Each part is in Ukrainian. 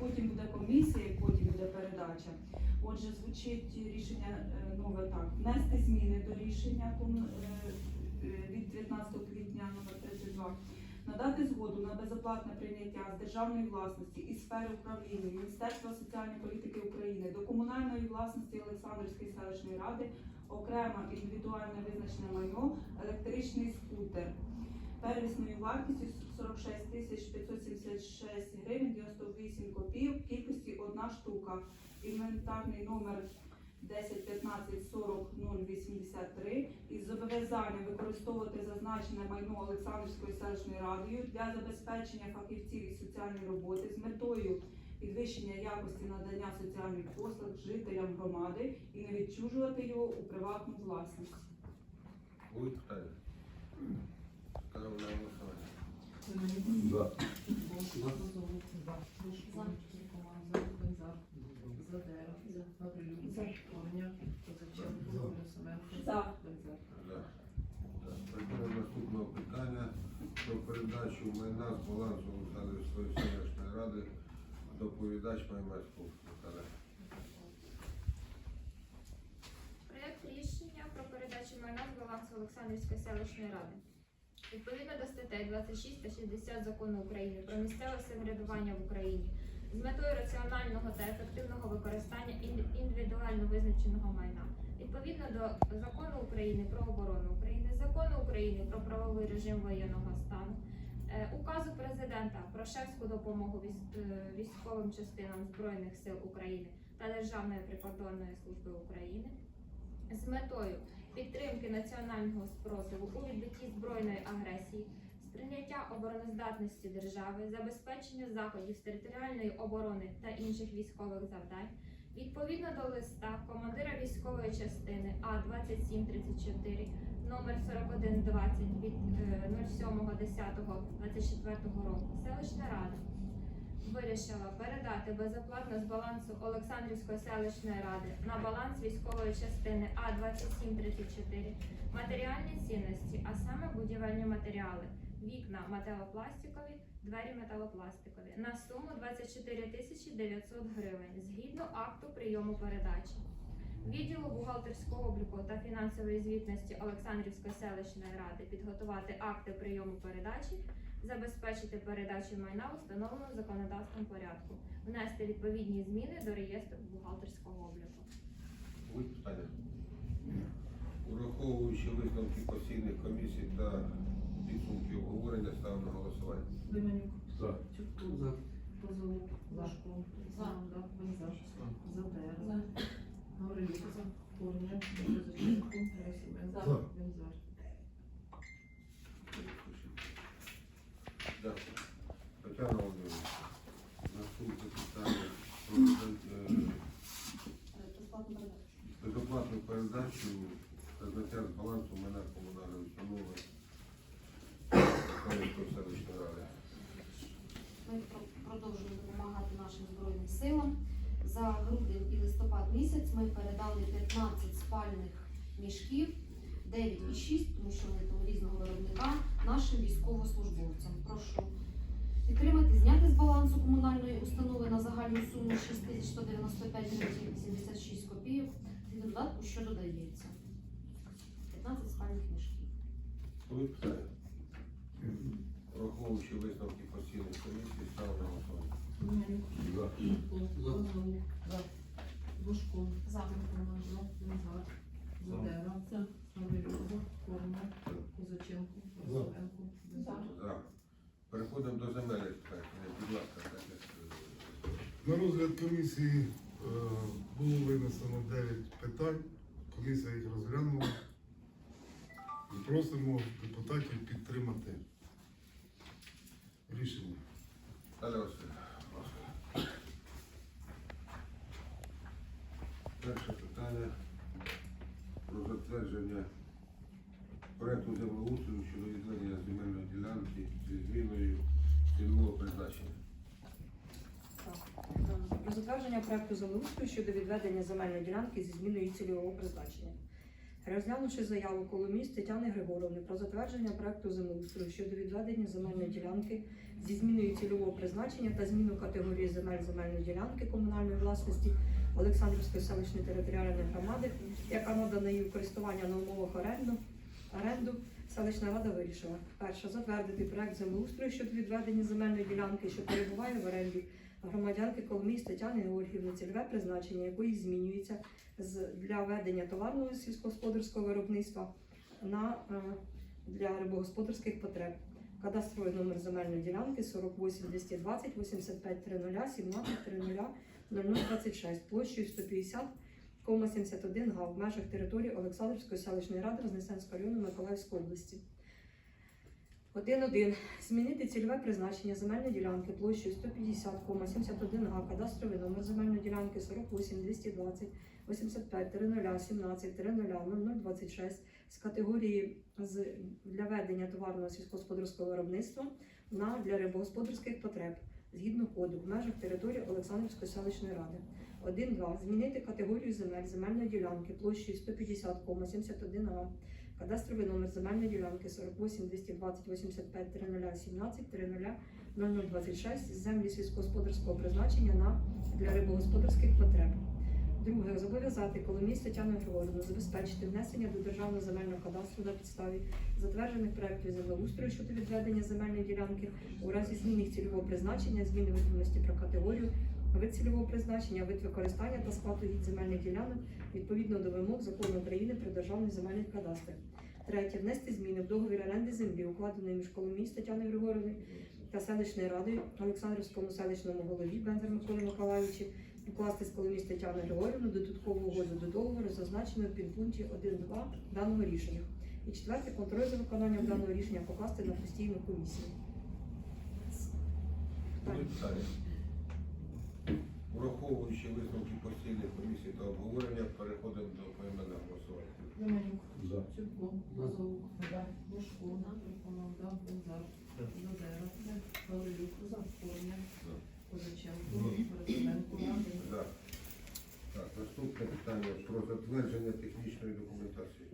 потім буде комісія, потім буде передача. Отже, звучить рішення е, нове так: внести зміни до рішення е, е, від 19 квітня номер 32 надати згоду на безоплатне прийняття з державної власності і сфери управління Міністерства соціальної політики України до комунальної власності Олександрівської селищної ради окремо індивідуальне визначене майно, електричний скутер первісною вартістю 46 тисяч 576 гривень 98 копійок кількості одна штука. Інвентарний номер 10 15 40 083 із зобов'язанням використовувати зазначене майно Олександрівською селищною радою для забезпечення фахівців із соціальної роботи з метою підвищення якості надання соціальних послуг жителям громади і не відчужувати його у приватну власність. Будуть питання? Ставимо на голосування. Семенюк. За. Козовик. Бушко. Команда. Бензар. Задера. Гаврилюк. Корня. Козаченко. Колесовенко. За. Бензар. За. Так, Переходимо наступного питання про передачу майна з балансу Олександрівської селищної ради. Доповідач Наталя. Проєкт рішення про передачу майна з балансу Олександрівської селищної ради. Відповідно до статей 26 та 60 закону України про місцеве самоврядування в Україні з метою раціонального та ефективного використання індивідуально визначеного майна. Відповідно до закону України про оборону України, закону України про правовий режим воєнного стану, е, указу президента про шефську допомогу е, військовим частинам Збройних сил України та Державної прикордонної служби України з метою підтримки національного спротиву у відбитті збройної агресії, сприйняття обороноздатності держави, забезпечення заходів з територіальної оборони та інших військових завдань. Відповідно до листа командира військової частини А 2734 номер 4120 від е, 07.10.24 року селищна рада вирішила передати безоплатно з балансу Олександрівської селищної ради на баланс військової частини А 2734 матеріальні цінності, а саме будівельні матеріали, вікна металопластикові, двері металопластикові на суму 24 тисячі 900 гривень згідно акту прийому передачі. Відділу бухгалтерського обліку та фінансової звітності Олександрівської селищної ради підготувати акти прийому передачі забезпечити передачу майна у встановленому законодавством порядку, внести відповідні зміни до реєстру бухгалтерського обліку. Будуть питання? Ураховуючи висновки постійних комісій та підсумки обговорення, ставимо на голосування. Семенюк. За. Чутков. Козовик. Бушко. Команда. Бензар. Задера. Гаврилюк. Корня. Козаченко. Колесовенко. За. Бензар. Дякую. Тетяна Володимирівна, наступне питання про е, безоплатну передачу та зняття з балансу мене комунальної установи Кам'янської селищної ради. Ми про- продовжуємо допомагати нашим збройним силам. За грудень і листопад місяць ми передали 15 спальних мішків, 9,6, тому що вони там різного виробника, нашим військовослужбовцям. Прошу підтримати, зняти з балансу комунальної установи на загальну суму 6195 гривень 76 копійок. Від додатку, що додається. 15 спальних мішків. Враховуючи висновки постійних комісій, ставимо на голосування. Семенюк. За. Чутков. Козовик. Бушко. За. Команда. Бензар. Задера. Гаврилюк. Корня. Козаченко. За. Переходимо до земельних питань. Е, Будь ласка, так як е, На розгляд комісії е, було винесено 9 питань. Комісія їх розглянула. І просимо депутатів підтримати рішення. Наталя Васильівна, будь ласка. Перше питання про затвердження проекту землеустрою щодо відведення земельної ділянки зі зміною цільового призначення. Про затвердження проекту землеустрою щодо відведення земельної ділянки зі зміною цільового призначення. Розглянувши заяву Коломіс Тетяни Григоровни про затвердження проекту землеустрою щодо відведення земельної ділянки зі зміною цільового призначення та зміну категорії земель земельної ділянки комунальної власності Олександрівської селищної територіальної громади, яка надана їй у користування на умовах оренду, оренду, селищна рада вирішила. Перше, затвердити проект землеустрою щодо відведення земельної ділянки, що перебуває в оренді громадянки Коломіс Тетяни Георгіївни, цільове призначення якої змінюється для ведення товарного сільськогосподарського виробництва на е, для рибогосподарських потреб. Кадастровий номер земельної ділянки 48 220 85 30 17 30 0026 площею 150,71 га в межах території Олександрівської селищної ради Вознесенського району Миколаївської області. 1.1. Змінити цільове призначення земельної ділянки площею 150,71 га, кадастровий номер земельної ділянки 48 220 85 00 17 00 0026 з категорії для ведення товарного сільськогосподарського виробництва на для рибогосподарських потреб згідно коду в межах території Олександрівської селищної ради. 1.2. Змінити категорію земель земельної ділянки площею 150,71 га. Кадастровий номер земельної ділянки 48 220 85 30 17 30 0026 з землі сільськогосподарського призначення на для рибогосподарських потреб. Друге, зобов'язати Коломіс Тетяну Григорівну забезпечити внесення до державного земельного кадастру на підставі затверджених проєктів землеустрою щодо відведення земельної ділянки у разі зміни цільового призначення, зміни відомості про категорію, вид цільового призначення, вид використання та сплату від земельних ділянок відповідно до вимог закону України про державний земельний кадастр. Третє, внести зміни в договір оренди землі, укладений між Коломіс Тетяною Григорівною та селищною радою Олександрівському селищному голові Бензер Миколі Миколаївичі укласти з Коломіс Тетяни Григорівни додаткову угоду до договору, зазначеного в підпункті 1.2 даного рішення. І четверте, контроль за виконанням даного рішення покласти на постійну комісію. Питання. Враховуючи висновки постійної комісії та обговорення, переходимо до поіменного голосування. За. Бушко, Павлюк, Корня, Козаченко. Так, наступне питання про затвердження технічної документації.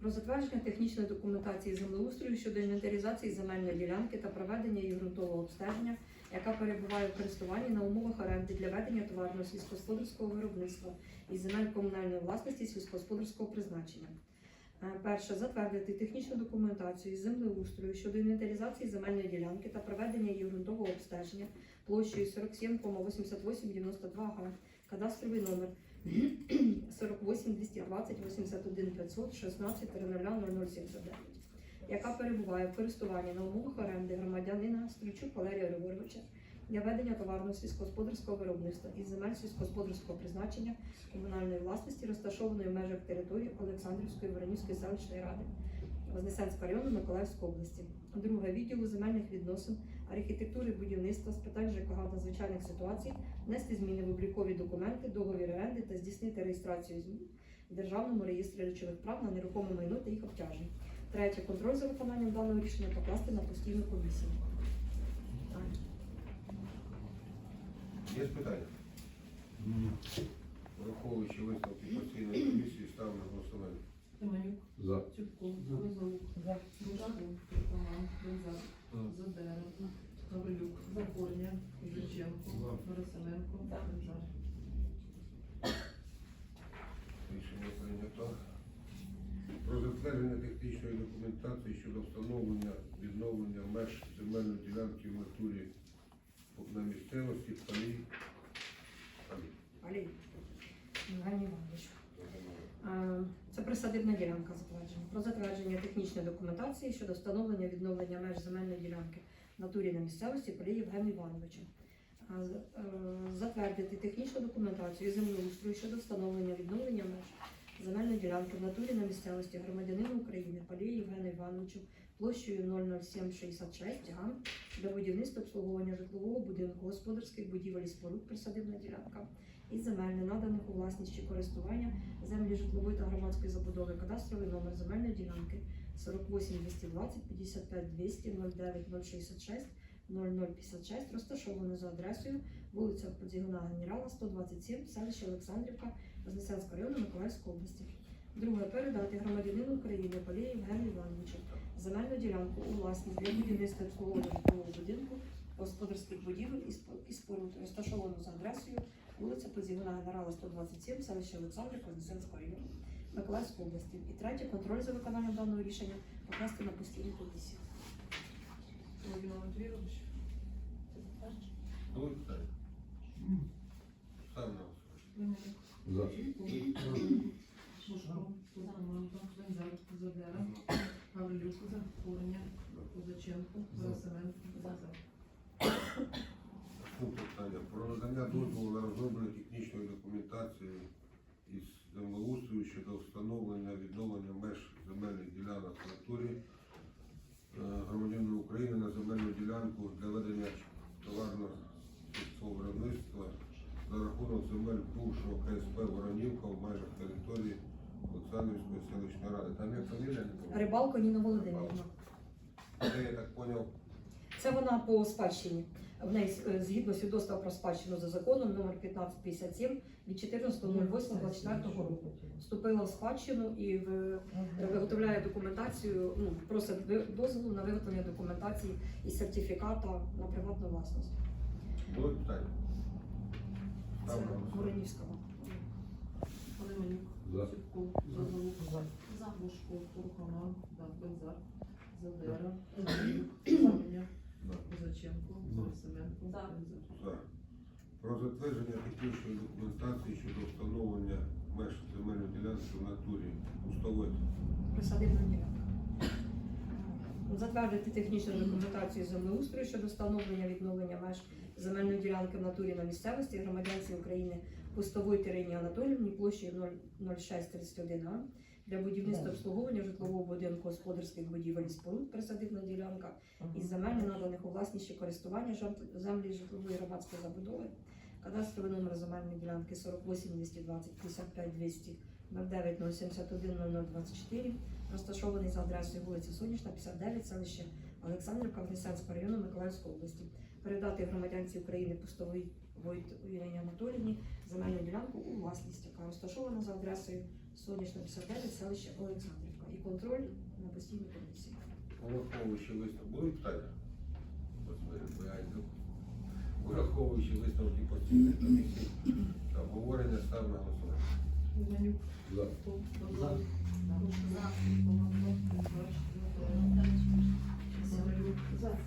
Про затвердження технічної документації землеустрою щодо інвентаризації земельної ділянки та проведення її ґрунтового обстеження, яка перебуває в користуванні на умовах оренди для ведення товарного сільськогосподарського виробництва і земель комунальної власності сільськогосподарського призначення. Е, Перше, затвердити технічну документацію із землеустрою щодо інвентаризації земельної ділянки та проведення її ґрунтового обстеження площею 47,8892 га, кадастровий номер 48 220 81 500 16 0079, яка перебуває в користуванні на умовах оренди громадянина Стрічук Валерія Григоровича для ведення товарного сільськогосподарського виробництва із земель сільськогосподарського призначення комунальної власності, розташованої в межах території Олександрівської Воронівської селищної ради Вознесенського району Миколаївської області. Друге відділу земельних відносин, архітектури, будівництва з питань ЖКГ надзвичайних ситуацій внести зміни в облікові документи, договір оренди та здійснити реєстрацію змін в Державному реєстрі речових прав на нерухоме майно та їх обтяжень. Третє. Контроль за виконанням даного рішення покласти на постійну комісію. Є питання? Враховуючи висновки постійної комісії, ставимо на голосування. Романюк, За. Чубко, Козовук, Бушко, Труханов, Бензар, Задера, Павлюк, Корня, Козаченко, Борисенко, Бензар. Рішення прийнято. Про затвердження технічної документації щодо встановлення відновлення меж земельної ділянки в натурі на місцевості Палій. Палій. Олій. Євгеній Іванович. Е, Це присадибна ділянка затвердження. Про затвердження технічної документації щодо встановлення відновлення меж земельної ділянки натурі на місцевості Полі Євгену Івановичу. Е, Затвердити технічну документацію і землеустрою щодо встановлення відновлення меж земельної ділянки в натурі на місцевості громадянину України Полі Євгену Івановичу площею 00766 га для будівництва обслуговування житлового будинку, господарських будівель і споруд присадибна ділянка і земельне наданих у власність чи користування землі житлової та громадської забудови кадастровий номер земельної ділянки 48 220 55 200 09 066 0056 розташовано за адресою вулиця Подзігуна Генерала 127, селище Олександрівка, Вознесенського району Миколаївської області. Друге передати громадянину України Полію Євгенію Івановичу земельну ділянку у власність для будівництва обслуговування житлового будинку, господарських будівель і спо- і споруд, розташовану за адресою вулиця Подзігуна Генерала 127, селище Олександрівка, Вознесенського району, Миколаївської області. І третє контроль за виконанням даного рішення покласти на постійну комісію. Володимир Матвійович. Були питання? Ставимо на голосування. Лимонюк. За. Бушко. Туркоманка. Бензар. Задера. Гаврилюк. Корня. Козаченко. Герасименко. Бензар. Питання. Про надання дозволу на розроблення технічної документації із землеустрою щодо встановлення відновлення меж земельних ділянок натурі е, громадянина України на земельну ділянку для ведення товарного виробництва за рахунок земель бувшого КСП Воронівка в межах території Олександрівської селищної ради. Там як фамілія? Рибалко Ніна Володимирівна. Це я так зрозумів. Це вона по спадщині. В неї е, згідно свідоцтва про спадщину за законом номер 1557 від 14.08.24 року вступила в спадщину і в- виготовляє документацію, ну, просить дозволу на виготовлення документації і сертифіката на приватну власність. Були питання? Це. Воронівського. Лимонюк. За. Ціпко. Созовук. Бушко. Бензар. Задера. Гаврилюк. За. За. Про затвердження технічної документації щодо встановлення меж земельної ділянки в натурі уставити. Присадибна ділянка. Затвердити технічну документацію землеустрою щодо встановлення відновлення меж земельної ділянки в натурі на місцевості громадянці України Пустової Терині Анатоліївні площею 00631 а для будівництва обслуговування житлового будинку господарських будівель і споруд присадибна ділянка. Із земель, наданих у власність користування землі житлової громадської забудови, кадастровий номер земельної ділянки 48 220 55 200 09 071 0024, розташований за адресою вулиця Сонячна, 59, селище Олександрівка, Вознесенського району Миколаївської області. Передати громадянці України Пустовій Войт Ірині Анатоліївні земельну ділянку у власність, яка розташована за адресою Сонячна, 59, селище Олександрівка. І контроль на постійній комісії. Враховуючи висновки. Були питання? Враховуючи висновки постійної комісії обговорення став на голосування. За. Бушко. Туркоманка. Бензар. Задера. Гаврилюк.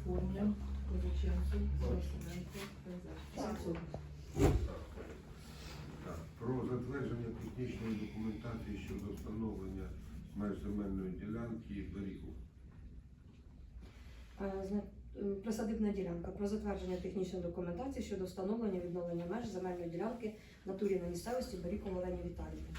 Корня. Козаченко. Герасименко. Бензар. Так. Про затвердження технічної документації щодо встановлення меж земельної ділянки берегу. Е, е, Присадибна ділянка про затвердження технічної документації щодо встановлення відновлення меж земельної ділянки натурі на місцевості Борікова Олені Віталіївни.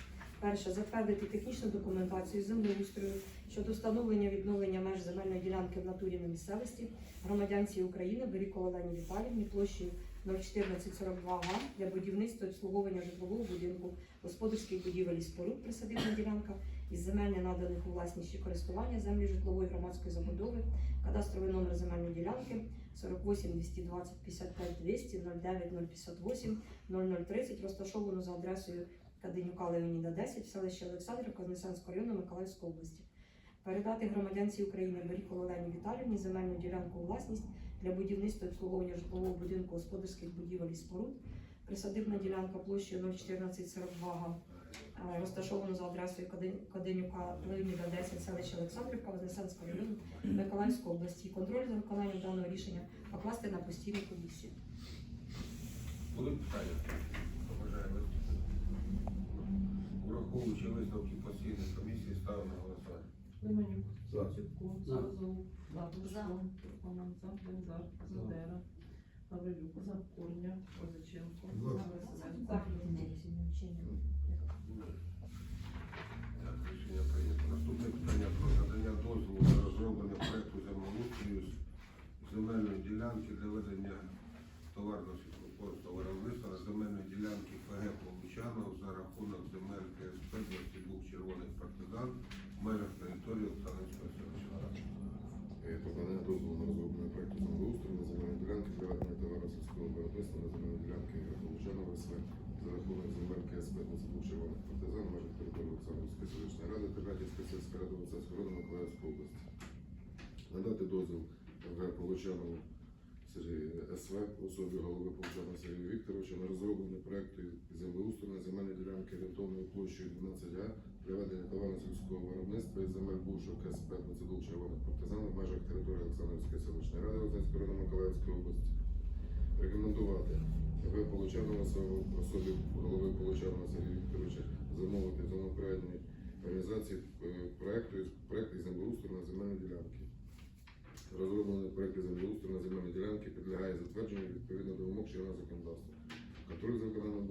Перше, затвердити технічну документацію землеустрою щодо встановлення відновлення меж земельної ділянки в натурі на місцевості громадянці України Борікова Олені Віталіївні площею 01442 га для будівництва і обслуговування житлового будинку, господарських будівель і споруд присадибна ділянка із земель, наданих у власність чи користування землі житлової громадської забудови Кадастровий номер земельної ділянки 48 220 55 200 09 058 0030 розташовано за адресою Каденюка Леоніда 10 в селищі Олександрівка Вознесенського району Миколаївської області. Передати громадянці України Беріко Олені Віталівні земельну ділянку у власність для будівництва обслуговування житлового будинку господарських будівель і споруд. Присадибна ділянка площею 01442 га, е, за адресою Каденюка Леоніда 10 селища Олександрівка Вознесенського району Миколаївської області. Контроль за виконанням даного рішення покласти на постійну комісію. Були питання? Враховуючи висновки постійної комісії став Лимонюк. За. Ціпко. За. Гаврилюк. Корня. Козаченко. За. Герасименко. Так, рішення прийнято. Наступне питання про надання дозволу на розроблення проекту землеустрою з земельної ділянки для ведення товарного сільськогосподарського виробництва на земельної ділянки ПГ Получанов за рахунок земель КСП 22 червоних партизан в межах території Оксанинського селища. Е, Покладання дозволу на розроблення проекту землеустрою на земельні ділянки ведення товарно сільського виробництва на земельні ділянки Голучанова СВ за рахунок земель КСП КСП «Нацдук партизан» в межах території Олександрівської селищної ради Тернопільської сільської ради Олександрівського району Миколаївської області. Надати дозвіл МВ Получанову СВ особі голови Получанова Сергія Вікторовича на розроблення проекту землеустрою на земельній ділянки орієнтовною площею 12 га для ведення товарно сільського виробництва із земель бувшого КСП «Нацдук Червоних партизан» в межах території Олександрівської селищної ради Олександрівського району Миколаївської області. Рекомендувати МВ Получанова особі голови Получанова Сергія Вікторовича замовити законопроектні організації е, проекту із землеустрою на земельні ділянки. Розроблений проект із землеустрою на земельні ділянки підлягає затвердженню відповідно до вимог чинного законодавства. Контроль за виконанням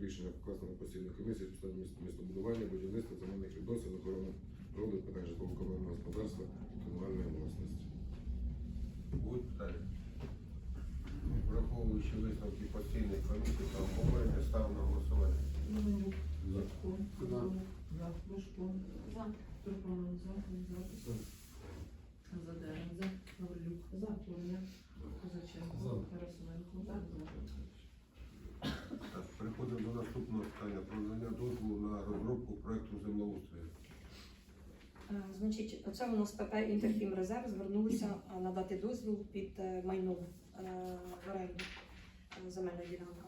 рішення покласти на постійну комісію з питань містобудування, будівництва, земельних відносин, охорони природи, питань житлово-комунального господарства і комунальної власності. Будуть питання? Враховуючи висновки постійних комісій та обговорення, став на голосування. Іванюк, За. Іванюк, за, Лужко, За. Туркоман, за, Бензар, Задера, за, Гаврилюк, за, Корня, Козаченко, Тарасенко, за, Переходимо до наступного питання про надання дозволу на розробку проекту землеустрою. Е, Значить, оце у нас ПП Інтерфім Резерв звернулися е, надати дозвіл під е, майно е, в оренду е, земельна ділянка.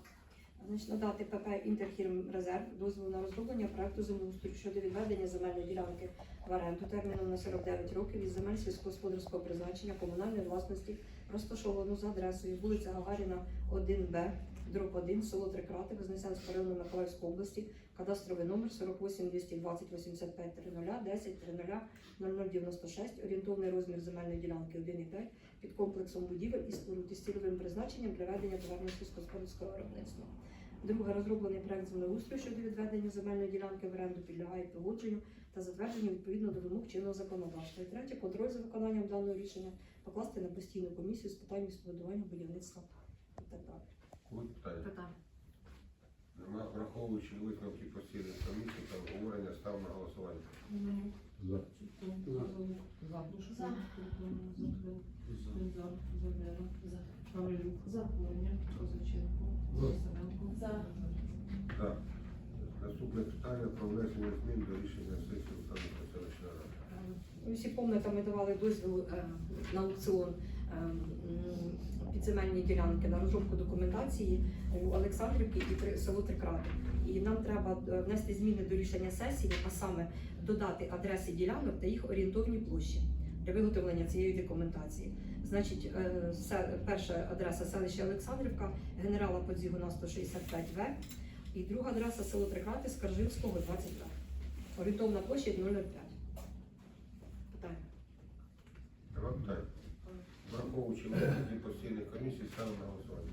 Значить, надати ПП Інтерфірм Резерв дозвіл на розроблення проекту землеустрою щодо відведення земельної ділянки в оренду терміном на 49 років із земель сільськогосподарського призначення комунальної власності, розташовану за адресою вулиця Гагаріна, 1Б, дроб 1, село Трикрати, Вознесенського району Миколаївської області, кадастровий номер 48 220 85 30 10 30 0096, орієнтовний розмір земельної ділянки 1,5 під комплексом будівель і споруд із цільовим призначенням для ведення товарно сільськогосподарського виробництва. Друге, розроблений проект землеустрою щодо відведення земельної ділянки в оренду підлягає погодженню та затвердженню відповідно до вимог чинного законодавства. І третє, контроль за виконанням даного рішення покласти на постійну комісію з питань містобудування, будівництва і так далі. Будуть питання? Питання. Нема, враховуючи висновки постійних комісій та обговорення, став на голосування. За. За, За. За, Бензар, за, Гаврилюк, за, Корня, Козаченко, Тарасенко, за, За. Наступне питання про внесення змін до рішення сесії Олександрівської селищної ради. Ви всі пам'ятаєте, ми давали дозвіл е, на аукціон е, м, підземельні ділянки на розробку документації у Олександрівки і село Трикрати. І нам треба е, внести зміни до рішення сесії, а саме додати адреси ділянок та їх орієнтовні площі для виготовлення цієї документації. Значить, е, перша адреса селище Олександрівка, генерала Подзігуна 165В, і друга адреса село Трикрати, Скаржинського 22. Орієнтовна площа 005. Питання. Нема тоді постійних комісій, став на голосування.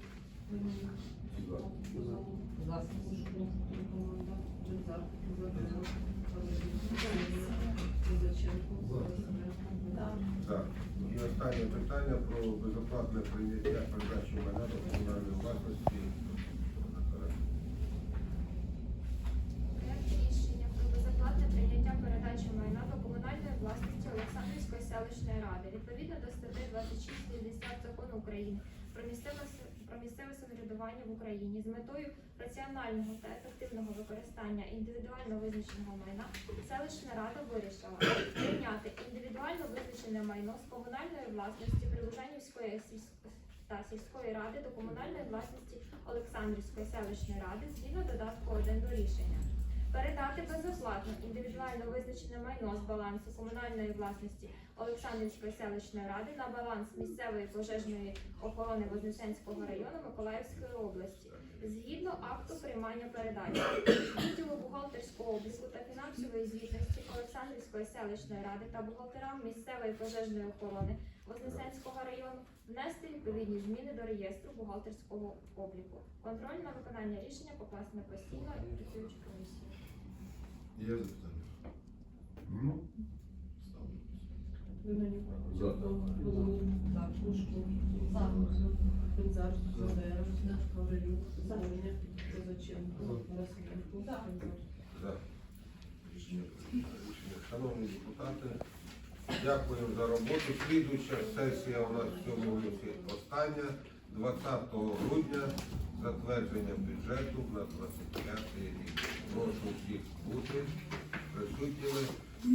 За. І останнє питання про безоплатне прийняття передачі майна до комунальної власності. Проект рішення про безоплатне прийняття передачі майна до комунальної власності Олександрівської селищної ради відповідно до статті 26 закону України про місцеве про місцеве самоврядування в Україні з метою раціонального та ефективного використання індивідуально визначеного майна селищна рада вирішила прийняти індивідуально визначене майно з комунальної власності Прилужанівської та сільської ради до комунальної власності Олександрівської селищної ради згідно додатку 1 до рішення. Передати безоплатно індивідуально визначене майно з балансу комунальної власності Олександрівської селищної ради на баланс місцевої пожежної охорони Вознесенського району Миколаївської області згідно акту приймання передачі. Відділу бухгалтерського обліку та фінансової звітності Олександрівської селищної ради та бухгалтерам місцевої пожежної охорони Вознесенського району внести відповідні зміни до реєстру бухгалтерського обліку. Контроль на виконання рішення покласти на постійно і працюючу комісію. Є запитання? Ну, Ставлю. За. Іванюк, за, Бензар, Задера, Гаврилюк, Корня, Козаченко, Тарасенко, Бензар. За. Рішення. Шановні депутати, дякую за роботу. Слідуюча сесія у нас в цьому році остання, 20 грудня, затвердження бюджету на 25 рік. Прошу всіх бути присутніми.